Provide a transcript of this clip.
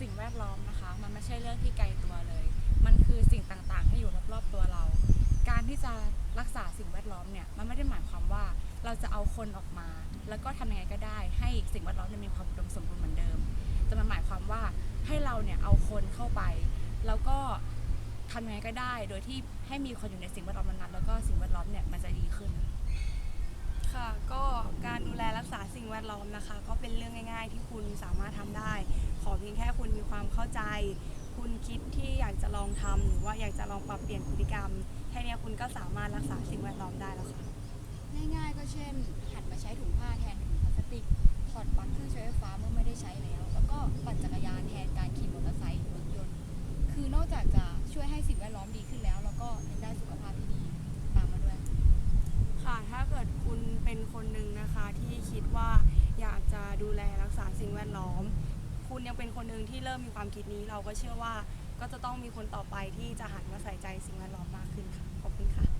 สิ่งแวดล้อมนะคะ มันไม่ใช่เรื่องที่ไกลตัวเลย มันคือสิ่งต่างๆที่อยู่รอบๆตัวเรา การที่จะรักษาสิ่งแวดล้อมเนี่ยมันไม่ได้หมายความว่าเราจะเอาคนออกมา แล้วก็ทำยังไงก็ได้ ให้สิ่งแวดล้อมเนี่ยมีความอุดมสมบูรณ์เหมือนเดิม แต่มันหมายความว่าให้เราเนี่ยเอาคนเข้าไป แล้วก็ทำยังไงก็ได้ โดยที่ให้มีคนอยู่ในสิ่งแวดล้อมนั้นๆแล้วก็สิ่งแวดล้อมเนี่ยมันจะดีขึ้น ค่ะก็การดูแลรักษาสิ่งแวดล้อมนะคะ ก็เป็นเรื่องง่าย ๆ ที่คุณสามารถทำได้ ขอเพียงแค่คุณมีความเข้าใจ คุณคิดที่อยากจะลองทำหรือว่าอยากจะลองปรับเปลี่ยนพฤติกรรมแค่เนี้ยคุณก็สามารถรักษาสิ่งแวดล้อมได้แล้วค่ะ ง่ายๆ ก็เช่น หันมาใช้ถุงผ้าแทนถุงพลาสติก ถอดปลั๊กเครื่องใช้ไฟฟ้าเมื่อไม่ได้ใช้แล้ว แล้วก็ปั่นจักรยานแทนการขี่มอเตอร์ไซค์หรือรถยนต์ คือนอกจากจะช่วยให้สิ่งแวดล้อมดีขึ้นแล้ว แล้วก็ยังได้สุขภาพที่ดีตามมาด้วย ค่ะ ถ้าเกิดคุณเป็นคนหนึ่งนะคะที่คิดว่าอยากจะดูแลรักษาสิ่งแวดล้อม คุณยังเป็นคนหนึ่งที่เริ่มมีความคิดนี้ เราก็เชื่อว่าก็จะต้องมีคนต่อไปที่จะหันมาใส่ใจสิ่งแวดล้อมมากขึ้นค่ะ ขอบคุณค่ะ